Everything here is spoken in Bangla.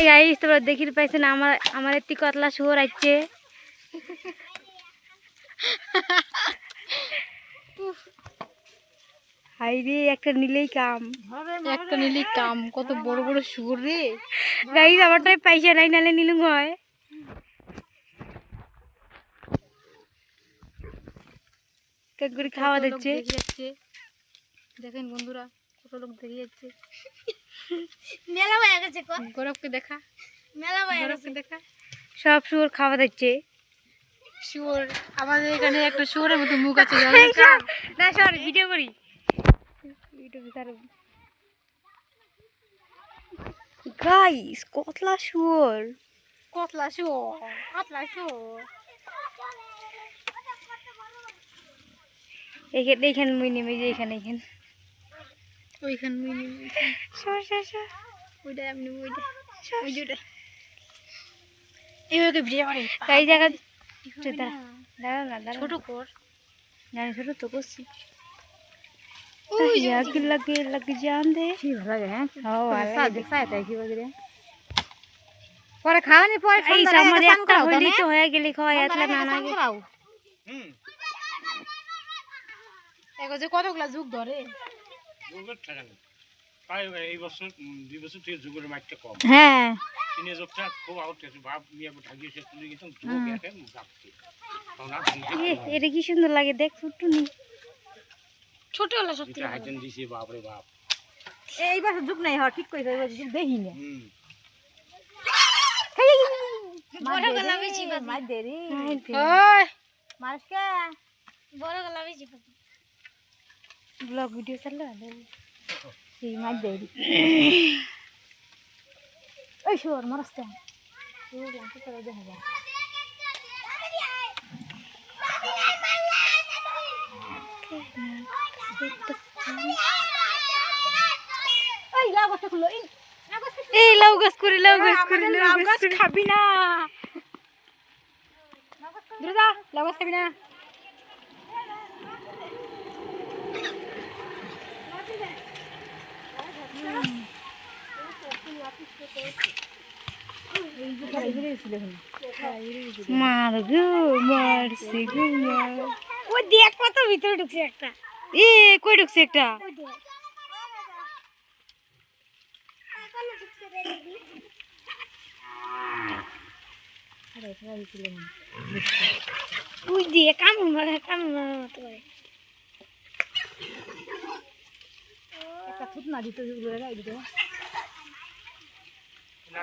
হাই গাইস তোমরা দেখি পাইছেন আমার আমার একটি কতলা শুয়োর আছে হাই রে একটা নিলেই কাম। একটা নিলি কাম কত বড় বড় সুর রে। গাইস আমারটাই পয়সা নাই নালে নিলুম হয়। খাওয়া দিচ্ছে। দেখেন বন্ধুরা কত লোক দেখে যাচ্ছে। গেছে কো? গৌরবকে দেখা। মেলা গৌরবকে দেখা। সব শুয়োর খাওয়া দিচ্ছে। শুয়োর। আমাদের এখানে একটা শুয়োরের মতো মুখ আছে না সর ভিডিও করি। গাইস কতলা শুয়োর? কতলা শুয়োর? কতলা শুয়োর? এখানে এখানে মুই নেমে যে এখানে এখানে। ওইখান সর সর সর। ওইটা আমি নেব ওইটা ওই এইভাবে তাই জায়গা দাঁড়া দাঁড়া না। দাঁড়া ছোট কর। ছোট তো করছি। হ্যাঁ? পরে খাওয়ানি পরে এই একটা তো হয়ে? গেলি খাওয়া এতলা না না এগো যে কতগুলা যুগ ধরে। টাকা প্রায় এই বছর দুই বছর থেকে যুগের মাইকটা কম। হ্যাঁ। তিনে যোগটা খুব আউট বাপ নিয়ে ঠাকিয়ে সে তুলে যুগ একে যাচ্ছে। এ, এটা কি সুন্দর লাগে দেখ ছোট্ট নি ছোট হলো সত্যি দিছে বাপ রে বাপ। এই বছর যুগ নাই হওয়া ঠিক করে এই বছর যুগ দেখি না হুম বড় গলা বেশি মার দেরি। ওই। মারকে বড় গলা বেশি ব্লগ ভিডিও চাললো সেই মার দেরি ওই শোর মারস্তে দেখা যায় ওই লাগতে খুলো এই এই লাউ গাছ করে লাউ গাছ করে লাউ লাউ গাছ গাছ করে খাবি না দূরে যা লাউ গাছ খাবি না মার গো মারছে গো মার। ওই দেখ কত ভিতরে ঢুকছে একটা। এ কই ঢুকছে একটা? ওই দিয়ে কামড় মারে কামড় মারার মতো করে। একটা থুত না দিতে যেগুলো এরা দিতে